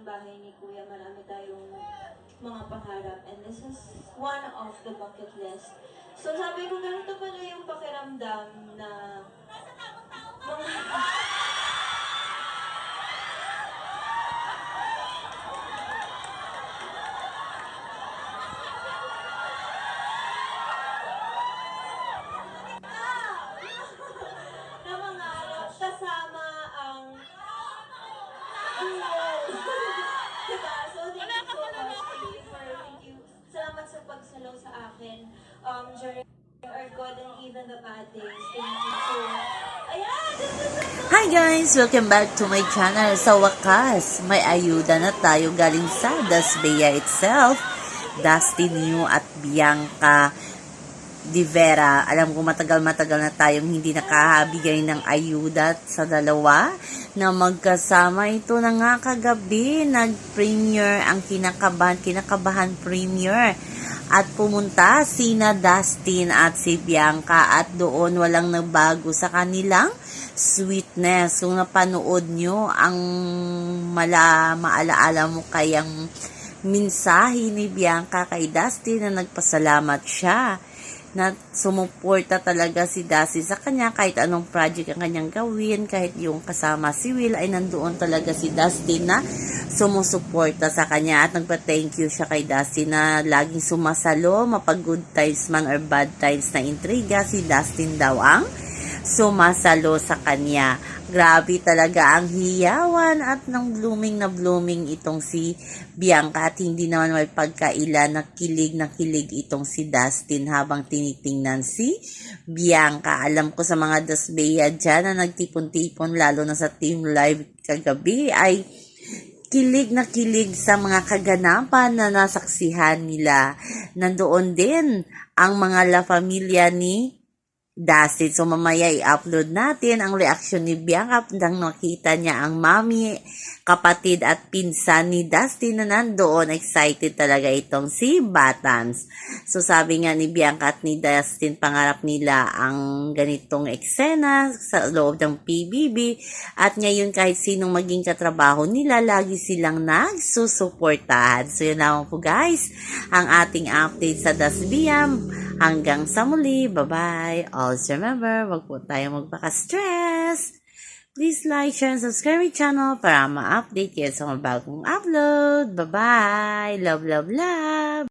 ng bahay ni Kuya, marami tayong mga pangarap. And this is one of the bucket list. So sabi ko, ganito pala yung pakiramdam na um, during our good and even the bad days. Thank you so Hi guys! Welcome back to my channel. Sa wakas, may ayuda na tayo galing sa Dasbea itself. Dustin New at Bianca Di Vera. Alam ko matagal-matagal na tayong hindi nakabigay ng ayuda sa dalawa na magkasama. Ito na nga kagabi, nag-premiere ang kinakabahan, kinakabahan premiere. At pumunta sina Dustin at si Bianca at doon walang nagbago sa kanilang sweetness. Kung napanood nyo ang mala, maalaala mo kayang mensahe ni Bianca kay Dustin na nagpasalamat siya na sumuporta talaga si Dustin sa kanya. Kahit anong project ang kanyang gawin, kahit yung kasama si Will ay nandoon talaga si Dustin na sumusuporta sa kanya. At nagpa-thank you siya kay Dustin na laging sumasalo, mapag good times man or bad times na intriga, si Dustin daw ang sumasalo sa kanya. Grabe talaga ang hiyawan at nang blooming na blooming itong si Bianca at hindi naman may pagkaila na kilig na kilig itong si Dustin habang tinitingnan si Bianca. Alam ko sa mga Dasbea dyan na nagtipon-tipon lalo na sa team live kagabi ay kilig na kilig sa mga kaganapan na nasaksihan nila. Nandoon din ang mga La Familia ni Dustin. So, mamaya i-upload natin ang reaksyon ni Bianca nang nakita niya ang mami, kapatid at pinsan ni Dustin na nandoon. Excited talaga itong si Batans. So, sabi nga ni Bianca at ni Dustin, pangarap nila ang ganitong eksena sa loob ng PBB. At ngayon, kahit sinong maging katrabaho nila, lagi silang nagsusuportahan. So, yun lamang po guys, ang ating update sa Dasbiam. Hanggang sa muli. Bye-bye. Always remember, wag po tayo magpaka-stress. Please like, share, and subscribe my channel para ma-update kayo sa mga bagong upload. Bye-bye. Love, love, love.